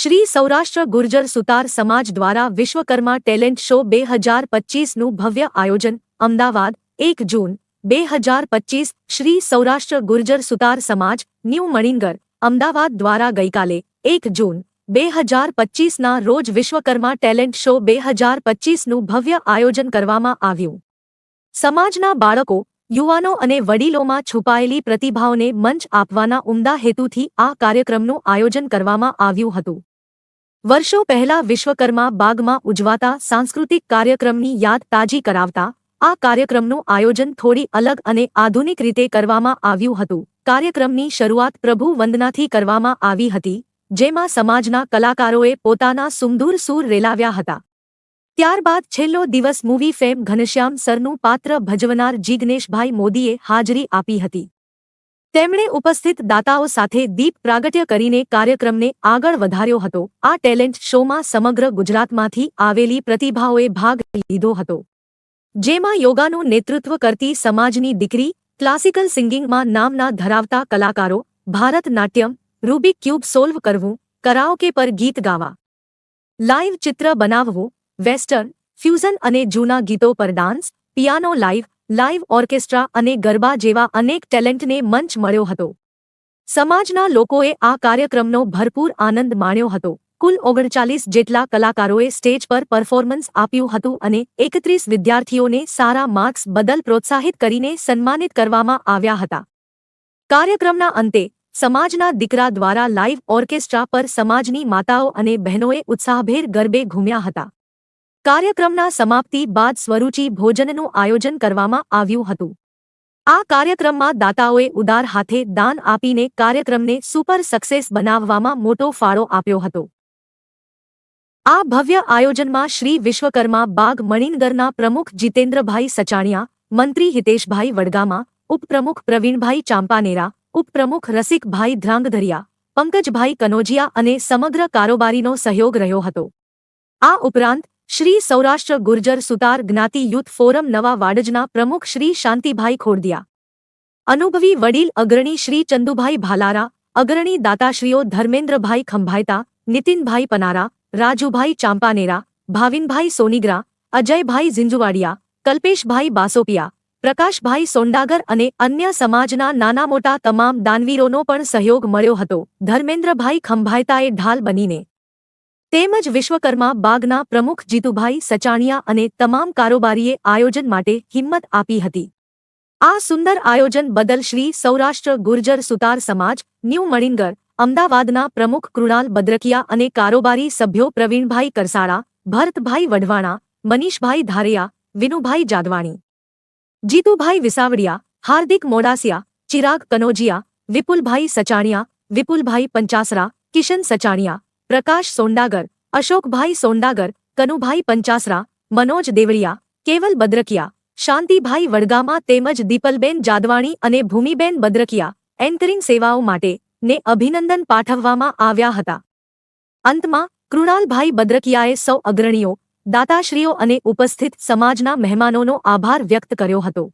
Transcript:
શ્રી સૌરાષ્ટ્ર ગુર્જર સુતાર સમાજ દ્વારા Vishwakarma talent show બે હજાર પચીસનું ભવ્ય આયોજન, અમદાવાદ, એક જૂન, બે હજાર પચીસ, શ્રી સૌરાષ્ટ્ર ગુર્જર સુતાર સમાજ, ન્યૂ મણિંગર, અમદાવાદ દ્વારા ગઈકાલે, એક જૂન, બે હજાર પચીસના રોજ વિશ્વકર્મા ટેલેન્ટ શો બે હજાર પચીસનું ભવ્ય આયોજન કરવામાં આવ્યું. સમાજના બાળકો, યુવાનો અને વડીલોમાં છુપાયેલી પ્રતિભાઓને મંચ આપવાના ઉમદા હેતુથી આ કાર્યક્રમનું આયોજન કરવામાં આવ્યું હતું. વર્ષો પહેલા વિશ્વકર્મા બાગમાં ઉજવાતા સાંસ્કૃતિક કાર્યક્રમની યાદ તાજી કરાવતા, આ કાર્યક્રમનું આયોજન થોડી અલગ અને આધુનિક રીતે કરવામાં આવ્યું હતું. કાર્યક્રમની શરૂઆત પ્રભુ વંદનાથી કરવામાં આવી હતી, જેમાં સમાજના કલાકારોએ પોતાના સુમધુર સૂર રેલાવ્યા હતા. ત્યારબાદ છેલ્લો દિવસ મૂવી ફેમ ઘનશ્યામ સરનું પાત્ર ભજવનાર જિગ્નેશભાઈ મોદીએ હાજરી આપી હતી. તેમણે ઉપસ્થિત દાતાઓ સાથે દીપ પ્રાગટ્ય કરીને કાર્યક્રમને આગળ વધાર્યો હતો. આ ટેલેન્ટ શોમાં સમગ્ર ગુજરાતમાંથી આવેલી પ્રતિભાઓએ ભાગ લીધો હતો. જેમાં યોગાનું નેતૃત્વ કરતી સમાજની દીકરી, ક્લાસિકલ સિંગિંગમાં નામના ધરાવતા કલાકારો, ભારતનાટ્યમ, રૂબિક ક્યુબ સોલ્વ કરવું, કરાઓકે પર ગીત ગાવા. લાઇવ ચિત્ર બનાવવું, વેસ્ટર્ન, ફ્યુઝન અને જૂના ગીતો પર dance, piano live live orchestra અને ગરબા જેવા અનેક ટેલેન્ટને મંચ મળ્યો હતો. સમાજના લોકોએ આ કાર્યક્રમનો ભરપૂર આનંદ માણ્યો હતો. કુલ ઓગણચાલીસ જેટલા કલાકારોએ સ્ટેજ પર પરફોર્મન્સ આપ્યું હતું અને એકત્રીસ વિદ્યાર્થીઓને સારા માર્ક્સ બદલ પ્રોત્સાહિત કરીને સન્માનિત કરવામાં આવ્યા હતા. કાર્યક્રમના અંતે, સમાજના દીકરા દ્વારા લાઇવ ઓર્કેસ્ટ્રા પર સમાજની માતાઓ અને બહેનોએ ઉત્સાહભેર ગરબે ઘૂમ્યા હતા. કાર્યક્રમના સમાપ્તિ બાદ સ્વરૂચિ ભોજનનું આયોજન કરવામાં આવ્યું હતું. આ કાર્યક્રમમાં દાતાઓએ ઉદાર હાથે દાન આપીને કાર્યક્રમને સુપર સક્સેસ બનાવવામાં મોટો ફાળો આપ્યો હતો. આ ભવ્ય આયોજનમાં શ્રી વિશ્વકર્મા બાગ મણિનગરના પ્રમુખ જીતેન્દ્રભાઈ સચાણિયા, મંત્રી હિતેશભાઈ વડગામા, ઉપપ્રમુખ પ્રવીણભાઈ ચાંપાનેરા, ઉપપ્રમુખ રસિકભાઈ ધ્રાંગધરિયા, પંકજભાઈ કનોજિયા અને સમગ્ર કારોબારીનો સહયોગ રહ્યો હતો. આ ઉપરાંત શ્રી સૌરાષ્ટ્ર ગુર્જર સુતાર જ્ઞાતિ યુથ ફોરમ નવા વાડજના પ્રમુખ શ્રી શાંતિભાઈ ખોડદિયા અનુભવી વડીલ અગ્રણી શ્રી ચંદુભાઈ ભાલારા, અગ્રણી દાતાશ્રીઓ ધર્મેન્દ્રભાઈ ખંભાયતા, નીતિનભાઈ પનારા, રાજુભાઈ ચાંપાનેરા, ભાવિનભાઈ સોનિગ્રા, અજયભાઈ ઝિંજુવાડિયા કલ્પેશભાઈ બાસોપિયા, પ્રકાશભાઈ સોંડાગર અને અન્ય સમાજના નાના મોટા તમામ દાનવીરોનો પણ સહયોગ મળ્યો હતો. ધર્મેન્દ્રભાઈ ખંભાયતાએ ઢાલ બનીને તેમજ વિશ્વકર્મા બાગના પ્રમુખ જીતુભાઈ સચાણિયા અને તમામ કારોબારીએ આયોજન માટે હિંમત આપી હતી. આ સુંદર આયોજન બદલ શ્રી સૌરાષ્ટ્ર ગુર્જર સુતાર સમાજ, ન્યૂ મણિનગર અમદાવાદના પ્રમુખ કૃણાલ બદ્રકિયા અને કારોબારી સભ્યો પ્રવીણભાઈ કરસાળા, ભરતભાઈ વઢવાણા, મનીષભાઈ ધારિયા, વિનુભાઈ જાદવાણી. જીતુભાઈ વિસાવડિયા, હાર્દિક મોડાસિયા, ચિરાગ કનોજિયા, વિપુલભાઈ સચાણિયા, વિપુલભાઈ પંચાસરા, કિશન સચાણિયા પ્રકાશ સોંડાગર, અશોકભાઈ સોંડાગર, કનુભાઈ પંચાસરા, મનોજ દેવળિયા કેવલ બદ્રકિયા, શાંતિભાઈ વડગામા તેમજ દીપલબેન જાદવાણી અને ભૂમિબેન બદ્રકિયા એન્કરિંગ સેવાઓ માટે ને અભિનંદન પાઠવવામાં આવ્યા હતા. અંતમાં, કૃણાલભાઈ બદ્રકિયાએ સૌ અગ્રણીઓ, દાતાશ્રીઓ અને ઉપસ્થિત સમાજના મહેમાનોનો આભાર વ્યક્ત કર્યો હતો.